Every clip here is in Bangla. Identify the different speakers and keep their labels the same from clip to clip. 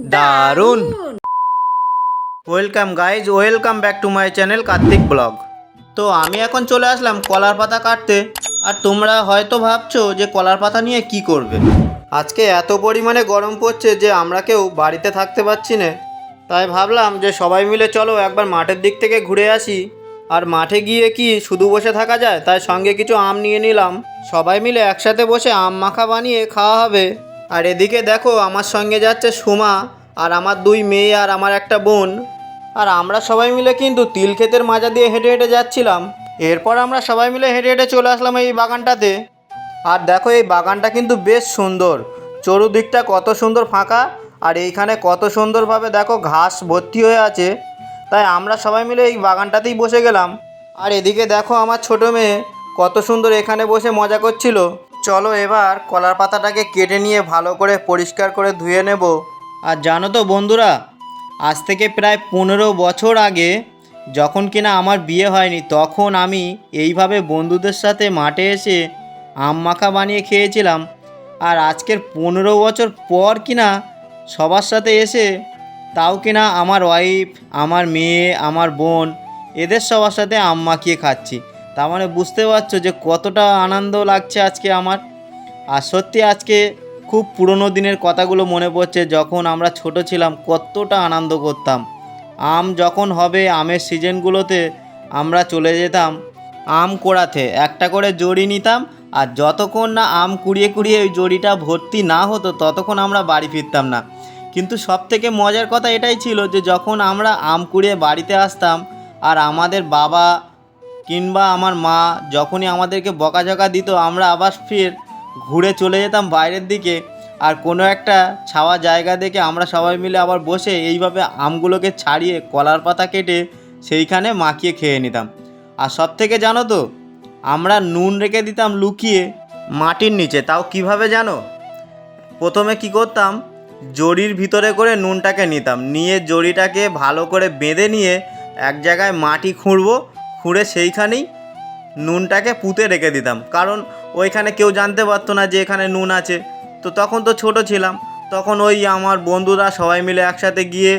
Speaker 1: দারুণ। Welcome guys welcome back to my channel Kartik blog তো আমি এখন চলে আসলাম কলার পাতা কাটতে। আর তোমরা হয়তো ভাবছ যে কলার পাতা নিয়ে কি করবে। আজকে এত পরিমাণে গরম পড়ছে যে আমরা কেউ বাড়িতে থাকতে পারছি না। তাই ভাবলাম যে সবাই মিলে চলো একবার মাঠের দিক থেকে ঘুরে আসি। আর মাঠে গিয়ে কি শুধু বসে থাকা যায়? তাই সঙ্গে কিছু আম নিয়ে নিলাম। সবাই মিলে একসাথে বসে আম মাখা বানিয়ে খাওয়া হবে। আর এদিকে দেখো, আমার সঙ্গে যাচ্ছে সুমা আর আমার দুই মেয়ে আর আমার একটা বোন। আর আমরা সবাই মিলে কিন্তু তিল ক্ষেতের মাজা দিয়ে হেঁটে হেঁটে যাচ্ছিলাম। এরপর আমরা সবাই মিলে হেঁটে হেঁটে চলে আসলাম এই বাগানটাতে। আর দেখো, এই বাগানটা কিন্তু বেশ সুন্দর। চরুদিকটা কত সুন্দর ফাঁকা আর এইখানে কত সুন্দরভাবে দেখো ঘাস ভর্তি হয়ে আছে। তাই আমরা সবাই মিলে এই বাগানটাতেই বসে গেলাম। আর এদিকে দেখো, আমার ছোটো মেয়ে কত সুন্দর এখানে বসে মজা করছিল। চলো এবার কলার পাতাটাকে কেটে নিয়ে ভালো করে পরিষ্কার করে ধুয়ে নেব। আর জানো তো বন্ধুরা, আজ থেকে প্রায় পনেরো বছর আগে যখন কিনা আমার বিয়ে হয়নি, তখন আমি এইভাবে বন্ধুদের সাথে মাঠে এসে আম মাখা বানিয়ে খেয়েছিলাম। আর আজকের পনেরো বছর পর কিনা সবার সাথে এসে তাও কিনা আমার ওয়াইফ আমার মেয়ে, আমার বোন এদের সবার সাথে আম মাখিয়ে খাচ্ছি। তার মানে বুঝতে পারছ যে কতটা আনন্দ লাগছে আজকে আমার। আর সত্যি আজকে খুব পুরনো দিনের কথাগুলো মনে পড়ছে, যখন আমরা ছোট ছিলাম কতটা আনন্দ করতাম। আম যখন হবে, আমের সিজনগুলোতে আমরা চলে যেতাম আম কোড়াতে। একটা করে জড়ি নিতাম, আর যতক্ষণ না আম কুড়িয়ে কুড়িয়ে ওই জড়িটা ভর্তি না হতো, ততক্ষণ আমরা বাড়ি ফিরতাম না। কিন্তু সব থেকে মজার কথা এটাই ছিল যে যখন আমরা আম কুড়িয়ে বাড়িতে আসতাম, আর আমাদের বাবা কিংবা আমার মা যখনই আমাদেরকে বকাঝকা দিত, আমরা আবার ফের ঘুরে চলে যেতাম বাইরের দিকে। আর কোনো একটা ছাওয়া জায়গা দেখে আমরা সবাই মিলে আবার বসে এইভাবে আমগুলোকে ছাড়িয়ে কলার পাতা কেটে সেইখানে মাখিয়ে খেয়ে নিতাম। আর সব থেকে জানো তো, আমরা নুন রেখে দিতাম লুকিয়ে মাটির নিচে। তাও কীভাবে জানো? প্রথমে কি করতাম জরির ভিতরে করে নুনটাকে নিতাম। নিয়ে জরিটাকে ভালো করে বেঁধে নিয়ে এক জায়গায় মাটি খুঁড়বো খুঁড়ে সেইখানেই নুনটাকে পুঁতে রেখে দিতাম। কারণ ওইখানে কেউ জানতে পারতো না যে এখানে নুন আছে। তো তখন তো ছোট ছিলাম। তখন ওই আমার বন্ধুরা সবাই মিলে একসাথে গিয়ে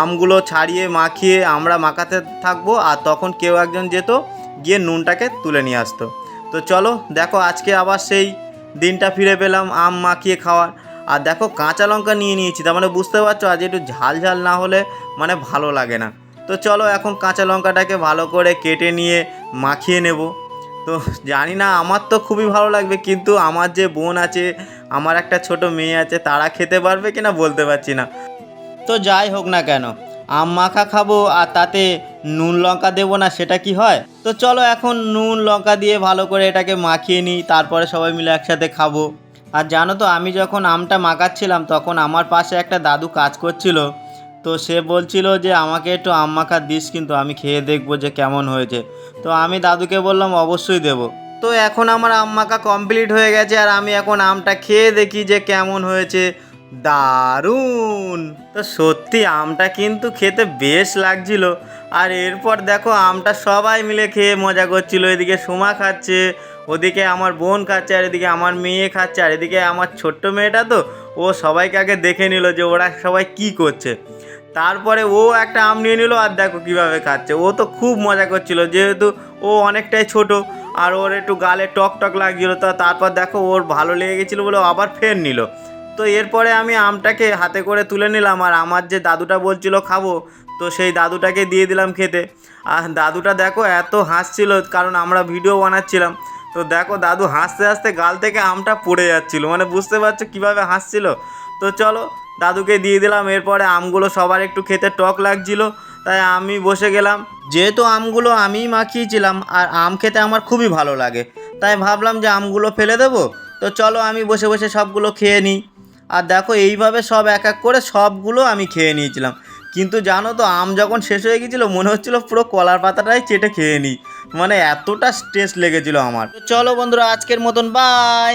Speaker 1: আমগুলো ছাড়িয়ে, মাখিয়ে আমরা মাখাতে থাকব আর তখন কেউ একজন যেত, গিয়ে নুনটাকে তুলে নিয়ে আসতো। তো চলো, দেখো আজকে আবার সেই দিনটা ফিরে পেলাম আম মাখিয়ে খাওয়ার। আর দেখো কাঁচা লঙ্কা নিয়ে নিয়েছি, তার মানে বুঝতে পারছ আজ একটু ঝাল ঝাল না হলে মানে ভালো লাগে না। তো চলো এখন কাঁচা লঙ্কাটাকে ভালো করে কেটে নিয়ে মাখিয়ে নেব। তো জানি না, আমার তো খুবই ভালো লাগবে, কিন্তু আমার যে বোন আছে, আমার একটা ছোট মেয়ে আছে, তারা খেতে পারবে কিনা বলতে পারছি না। তো যাই হোক না কেন, আম মাখা খাব আর তাতে নুন লঙ্কা দেবো না, সেটা কি হয়? তো চলো এখন নুন লঙ্কা দিয়ে ভালো করে এটাকে মাখিয়ে নিই, তারপরে সবাই মিলে একসাথে খাব। আর জানো তো, আমি যখন আমটা মাখাচ্ছিলাম, তখন আমার পাশে একটা দাদু কাজ করছিল। তো সে বলছিল যে, আমাকে একটু আম মাখা দিস কিন্তু আমি খেয়ে দেখব যে কেমন হয়েছে। তো আমি দাদুকে বললাম, অবশ্যই দেবো। তো এখন আমার আম মাখা কমপ্লিট হয়ে গেছে আর আমি এখন আমটা খেয়ে দেখি যে কেমন হয়েছে। দারুণ! তো সত্যি আমটা কিন্তু খেতে বেশ লাগছিল। আর এরপর দেখো, আমটা সবাই মিলে খেয়ে মজা করছিল। এদিকে সুমা খাচ্ছে, ওদিকে আমার বোন খাচ্ছে, আর এদিকে আমার মেয়ে খাচ্ছে, আর এদিকে আমার ছোট্ট মেয়েটা তো, ও সবাইকে আগে দেখে নিল যে ওরা সবাই কি করছে। তারপরে ও একটা আম নিয়ে নিল আর দেখো কীভাবে খাচ্ছে। ও তো খুব মজা করছিল, যেহেতু ও অনেকটাই ছোট আর ওর একটু গালে টক টক লাগছিল, তা তারপর দেখো ওর ভালো লেগে গেছিল বলে আবার ফের নিল। তো এরপরে আমি আমটাকে হাতে করে তুলে নিলাম আর আমার যে দাদুটা বলছিল খাব, তো সেই দাদুটাকে দিয়ে দিলাম খেতে। আর দাদুটা দেখো এত হাসছিল, কারণ আমরা ভিডিও বানাচ্ছিলাম। তো দেখো দাদু হাসতে হাসতে গাল থেকে আমটা পড়ে যাচ্ছিল মানে বুঝতে পারছ কীভাবে হাসছিল? তো চলো দাদুকে দিয়ে দিলাম, এরপরে আমগুলো সবার একটু খেতে টক লাগছিল, তাই আমি বসে গেলাম। যেহেতু আমগুলো আমিই মাখিয়েছিলাম, আর আম খেতে আমার খুবই ভালো লাগে, তাই ভাবলাম যে আমগুলো ফেলে দেবো। তো চলো আমি বসে বসে সবগুলো খেয়ে নিই। আর দেখো, এইভাবে সব এক এক করে সবগুলো আমি খেয়ে নিয়েছিলাম। কিন্তু জানো তো, আম যখন শেষ হয়ে গেছিল, মনে হচ্ছিল পুরো কলার পাতাটাই চেটে খেয়ে নিই। মানে এতটা স্ট্রেস লেগেছিলো আমার। চলো বন্ধুরা, আজকের মতন বাই